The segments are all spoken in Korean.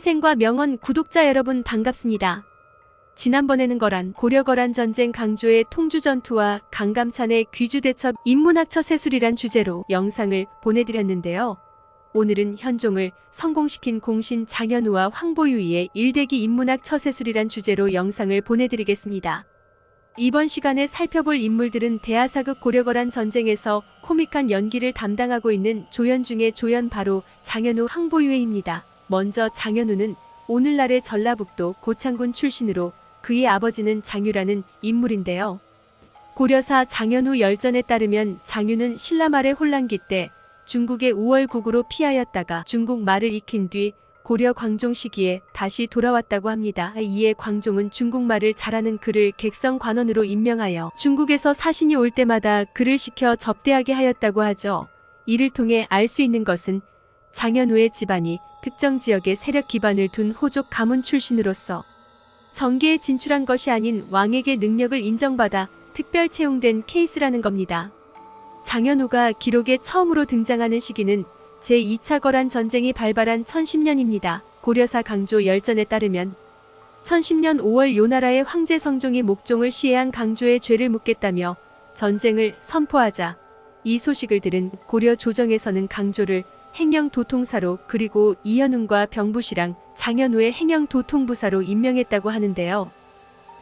인생과 명언 구독자 여러분 반갑습니다. 지난번에는 거란 고려거란 전쟁 강조의 통주 전투와 강감찬의 귀주 대첩 인문학 처 세술이란 주제로 영상을 보내드렸는데요. 오늘은 현종을 성공시킨 공신 장현우와 황보유이의 일대기 인문학 처세술이란 주제로 영상을 보내드리겠습니다. 이번 시간에 살펴볼 인물들은 대하사극 고려거란 전쟁에서 코믹한 연기를 담당하고 있는 조연 중의 조연 바로 장현우 황보유이입니다. 먼저 장현우는 오늘날의 전라북도 고창군 출신으로 그의 아버지는 장유라는 인물인데요. 고려사 장현우 열전에 따르면 장유는 신라 말의 혼란기 때 중국의 우월국으로 피하였다가 중국 말을 익힌 뒤 고려 광종 시기에 다시 돌아왔다고 합니다. 이에 광종은 중국말을 잘하는 그를 객성 관원으로 임명하여 중국에서 사신이 올 때마다 그를 시켜 접대하게 하였다고 하죠. 이를 통해 알 수 있는 것은 장현우의 집안이 특정 지역에 세력 기반을 둔 호족 가문 출신으로서 정계에 진출한 것이 아닌 왕에게 능력을 인정받아 특별 채용된 케이스라는 겁니다. 장현우가 기록에 처음으로 등장하는 시기는 제2차 거란 전쟁이 발발한 1010년입니다. 고려사 강조 열전에 따르면 1010년 5월 요나라의 황제 성종이 목종을 시해한 강조의 죄를 묻겠다며 전쟁을 선포하자 이 소식을 들은 고려 조정에서는 강조를 행영 도통사로 그리고 이현웅과 병부시랑 장현우의 행영 도통부사로 임명했다고 하는데요.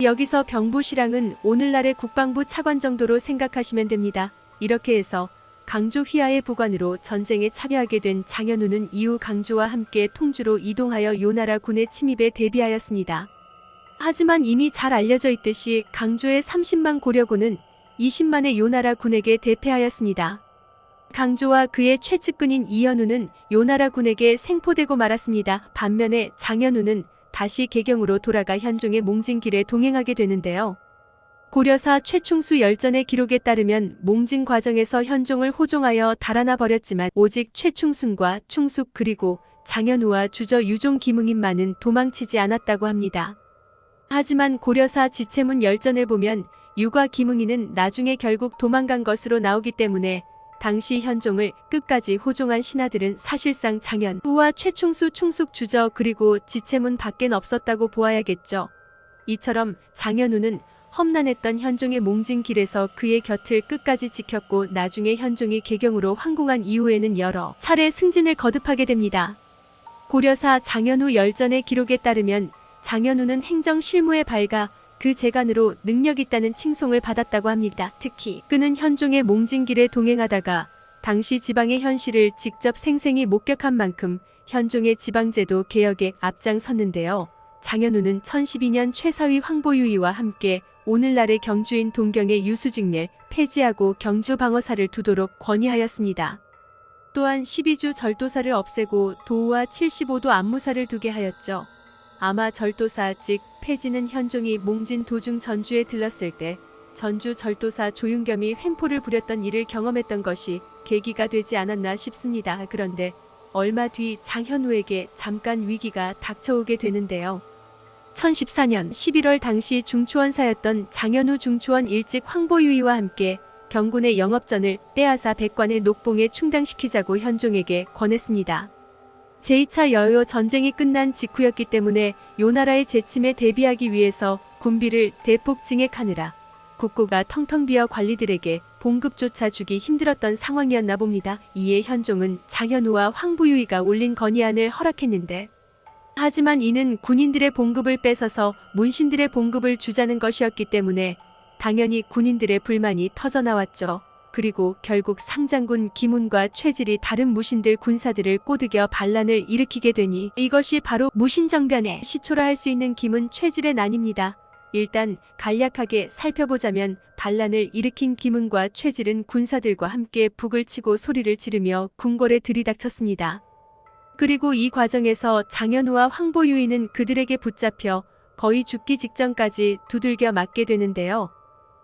여기서 병부시랑은 오늘날의 국방부 차관 정도로 생각하시면 됩니다. 이렇게 해서 강조 휘하의 부관으로 전쟁에 참여하게 된 장현우는 이후 강조와 함께 통주로 이동하여 요나라 군의 침입에 대비하였습니다. 하지만 이미 잘 알려져 있듯이 강조의 30만 고려군은 20만의 요나라 군에게 대패하였습니다. 강조와 그의 최측근인 이현우는 요나라 군에게 생포되고 말았습니다. 반면에 장현우는 다시 개경으로 돌아가 현종의 몽진 길에 동행하게 되는데요. 고려사 최충수 열전의 기록에 따르면 몽진 과정에서 현종을 호종하여 달아나 버렸지만 오직 최충순과 충숙 그리고 장현우와 주저 유종 김응인만은 도망치지 않았다고 합니다. 하지만 고려사 지체문 열전을 보면 유과 김응인은 나중에 결국 도망간 것으로 나오기 때문에 당시 현종을 끝까지 호종한 신하들은 사실상 장현 우와 최충수 충숙 주저 그리고 지체문 밖엔 없었다고 보아야겠죠. 이처럼 장현우는 험난했던 현종의 몽진 길에서 그의 곁을 끝까지 지켰고 나중에 현종이 개경으로 황궁한 이후에는 여러 차례 승진을 거듭하게 됩니다. 고려사 장현우 열전의 기록에 따르면 장현우는 행정 실무에 밝아 그 재간으로 능력 있다는 칭송을 받았다고 합니다. 특히 그는 현종의 몽진 길에 동행하다가 당시 지방의 현실을 직접 생생히 목격한 만큼 현종의 지방제도 개혁에 앞장섰는데요. 장현우는 1012년 최사위 황보유이와 함께 오늘날의 경주인 동경의 유수직례 폐지하고 경주 방어사를 두도록 권위하였습니다. 또한 12주 절도사를 없애고 도우와 75도 안무사를 두게 하였죠. 아마 절도사 즉 폐지는 현종이 몽진 도중 전주에 들렀을 때 전주 절도사 조윤겸이 횡포를 부렸던 일을 경험했던 것이 계기가 되지 않았나 싶습니다. 그런데 얼마 뒤 장현우에게 잠깐 위기가 닥쳐오게 되는데요. 1014년 11월 당시 중추원사였던 장현우 중추원 일직 황보유이와 함께 경군의 영업전을 빼앗아 백관의 녹봉에 충당시키자고 현종에게 권했습니다. 제2차 여요 전쟁이 끝난 직후였기 때문에 요나라의 재침에 대비하기 위해서 군비를 대폭 증액하느라 국고가 텅텅 비어 관리들에게 봉급조차 주기 힘들었던 상황이었나 봅니다. 이에 현종은 장현우와 황부유이가 올린 건의안을 허락했는데 하지만 이는 군인들의 봉급을 뺏어서 문신들의 봉급을 주자는 것이었기 때문에 당연히 군인들의 불만이 터져나왔죠. 그리고 결국 상장군 김훈과 최질이 다른 무신들 군사들을 꼬드겨 반란을 일으키게 되니 이것이 바로 무신정변의 시초라 할 수 있는 김은 최질의 난입니다. 일단 간략하게 살펴보자면 반란을 일으킨 김은과 최질은 군사들과 함께 북을 치고 소리를 지르며 궁궐에 들이닥쳤습니다. 그리고 이 과정에서 장현우와 황보유이는 그들에게 붙잡혀 거의 죽기 직전까지 두들겨 맞게 되는데요.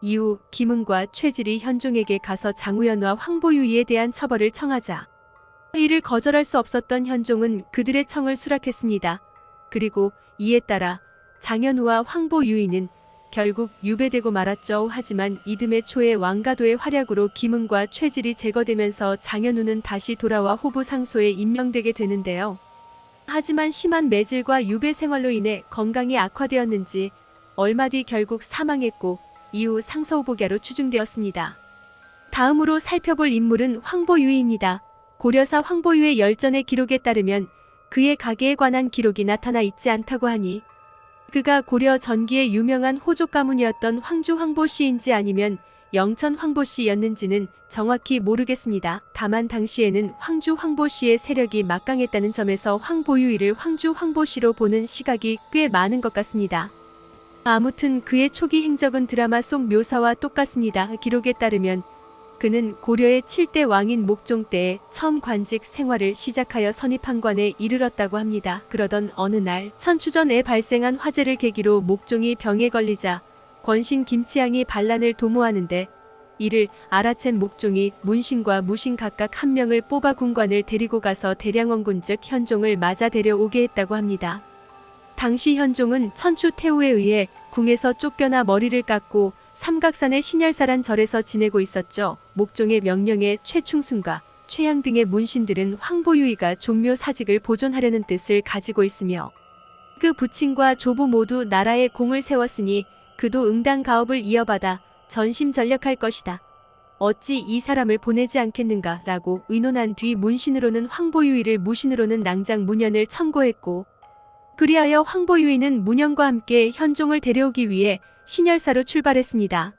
이후 김은과 최질이 현종에게 가서 장우연과 황보유이에 대한 처벌을 청하자 이를 거절할 수 없었던 현종은 그들의 청을 수락했습니다. 그리고 이에 따라 장현우와 황보유이는 결국 유배되고 말았죠. 하지만 이듬해 초에 왕가도의 활약으로 김은과 최질이 제거되면서 장현우는 다시 돌아와 호부 상소에 임명되게 되는데요. 하지만 심한 매질과 유배 생활로 인해 건강이 악화되었는지 얼마 뒤 결국 사망했고 이후 상서 후보자로 추중되었습니다. 다음으로 살펴볼 인물은 황보유입니다. 고려사 황보유의 열전의 기록에 따르면 그의 가계에 관한 기록이 나타나 있지 않다고 하니 그가 고려 전기의 유명한 호족 가문이었던 황주 황보 씨인지 아니면 영천 황보 씨였는지는 정확히 모르겠습니다. 다만 당시에는 황주 황보 씨의 세력이 막강했다는 점에서 황보유이를 황주 황보 씨로 보는 시각이 꽤 많은 것 같습니다. 아무튼 그의 초기 행적은 드라마 속 묘사와 똑같습니다. 기록에 따르면 그는 고려의 7대 왕인 목종 때에 처음 관직 생활을 시작하여 선입한관에 이르렀다고 합니다. 그러던 어느 날 천추전에 발생한 화재를 계기로 목종이 병에 걸리자 권신 김치향이 반란을 도모하는데 이를 알아챈 목종이 문신과 무신 각각 한 명을 뽑아 군관을 데리고 가서 대량원군 즉 현종을 맞아 데려오게 했다고 합니다. 당시 현종은 천추 태후에 의해 궁에서 쫓겨나 머리를 깎고 삼각산의 신열사란 절에서 지내고 있었죠. 목종의 명령에 최충순과 최양 등의 문신들은 황보유이가 종묘 사직을 보존하려는 뜻을 가지고 있으며 그 부친과 조부 모두 나라에 공을 세웠으니 그도 응당 가업을 이어받아 전심전력할 것이다. 어찌 이 사람을 보내지 않겠는가 라고 의논한 뒤 문신으로는 황보유이를 무신으로는 낭장 문연을 청고했고 그리하여 황보유이는 문연과 함께 현종을 데려오기 위해 신열사로 출발했습니다.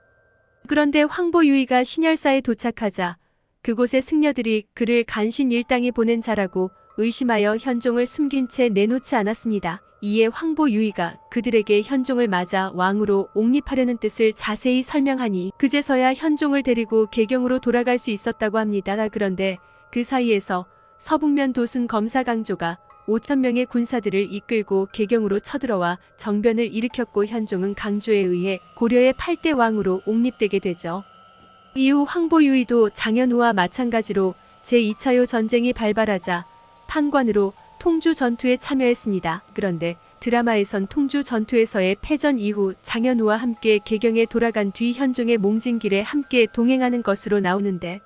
그런데 황보유이가 신열사에 도착하자 그곳의 승려들이 그를 간신 일당에 보낸 자라고 의심하여 현종을 숨긴 채 내놓지 않았습니다. 이에 황보유이가 그들에게 현종을 맞아 왕으로 옹립하려는 뜻을 자세히 설명하니 그제서야 현종을 데리고 개경으로 돌아갈 수 있었다고 합니다. 그런데 그 사이에서 서북면 도순 검사 강조가 5천 명의 군사들을 이끌고 개경으로 쳐들어와 정변을 일으켰고 현종은 강조에 의해 고려의 8대 왕으로 옹립되게 되죠. 이후 황보유이도 장현우와 마찬가지로 제2차 요 전쟁이 발발하자 판관으로 통주 전투에 참여했습니다. 그런데 드라마에선 통주 전투에서의 패전 이후 장현우와 함께 개경에 돌아간 뒤 현종의 몽진길에 함께 동행하는 것으로 나오는데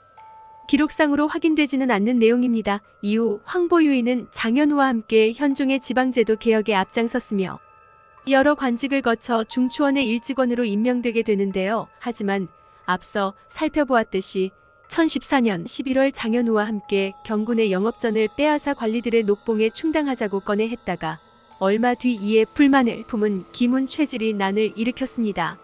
기록상으로 확인되지는 않는 내용입니다. 이후 황보유이는 장현우와 함께 현종의 지방제도 개혁에 앞장섰으며 여러 관직을 거쳐 중추원의 일직원으로 임명되게 되는데요. 하지만 앞서 살펴보았듯이 1014년 11월 장현우와 함께 경군의 영업전을 빼앗아 관리들의 녹봉에 충당하자고 꺼내 했다가 얼마 뒤 이에 불만을 품은 기문 최질이 난을 일으켰습니다.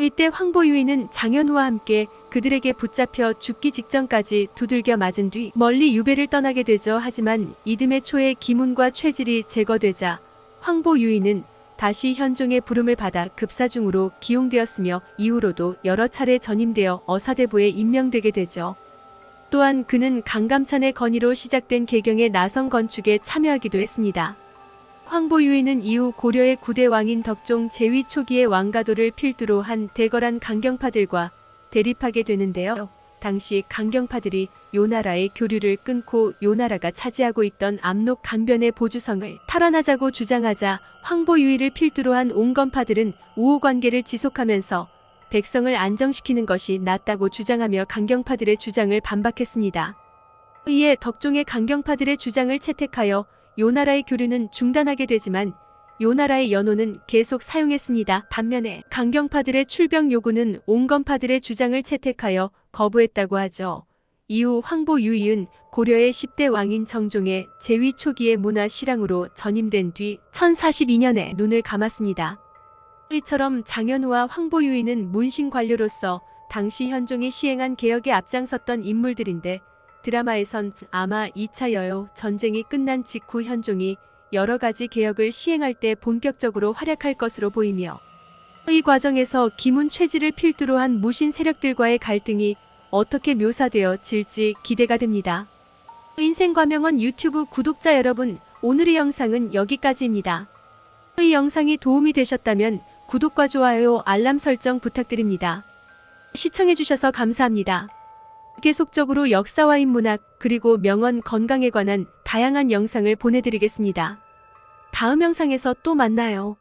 이때 황보유이는 장현우와 함께 그들에게 붙잡혀 죽기 직전까지 두들겨 맞은 뒤 멀리 유배를 떠나게 되죠. 하지만 이듬해 초에 기문과 최질이 제거되자 황보유이는 다시 현종의 부름을 받아 급사중으로 기용되었으며 이후로도 여러 차례 전임되어 어사대부에 임명되게 되죠. 또한 그는 강감찬의 건의로 시작된 개경의 나성 건축에 참여하기도 했습니다. 황보유이는 이후 고려의 구대 왕인 덕종 제위 초기의 왕가도를 필두로 한 대거란 강경파들과 대립하게 되는데요. 당시 강경파들이 요나라의 교류를 끊고 요나라가 차지하고 있던 압록 강변의 보주성을 탈환하자고 주장하자 황보유이를 필두로 한 온건파들은 우호관계를 지속하면서 백성을 안정시키는 것이 낫다고 주장하며 강경파들의 주장을 반박했습니다. 이에 덕종의 강경파들의 주장을 채택하여 요 나라의 교류는 중단하게 되지만 요 나라의 연호는 계속 사용했습니다. 반면에 강경파들의 출병 요구는 온건파들의 주장을 채택하여 거부했다고 하죠. 이후 황보 유이은 고려의 10대 왕인 정종의 제위 초기의 문화 실황으로 전임된 뒤 1042년에 눈을 감았습니다. 이처럼 장현우와 황보 유이는 문신 관료로서 당시 현종이 시행한 개혁에 앞장섰던 인물들인데 드라마에선 아마 2차 여요 전쟁이 끝난 직후 현종이 여러 가지 개혁을 시행할 때 본격적으로 활약할 것으로 보이며 이 과정에서 기문 최지를 필두로 한 무신 세력들과의 갈등이 어떻게 묘사되어 질지 기대가 됩니다. 인생과명원 유튜브 구독자 여러분, 오늘의 영상은 여기까지입니다. 이 영상이 도움이 되셨다면 구독과 좋아요, 알람 설정 부탁드립니다. 시청해주셔서 감사합니다. 계속적으로 역사와 인문학 그리고 명언 건강에 관한 다양한 영상을 보내드리겠습니다. 다음 영상에서 또 만나요.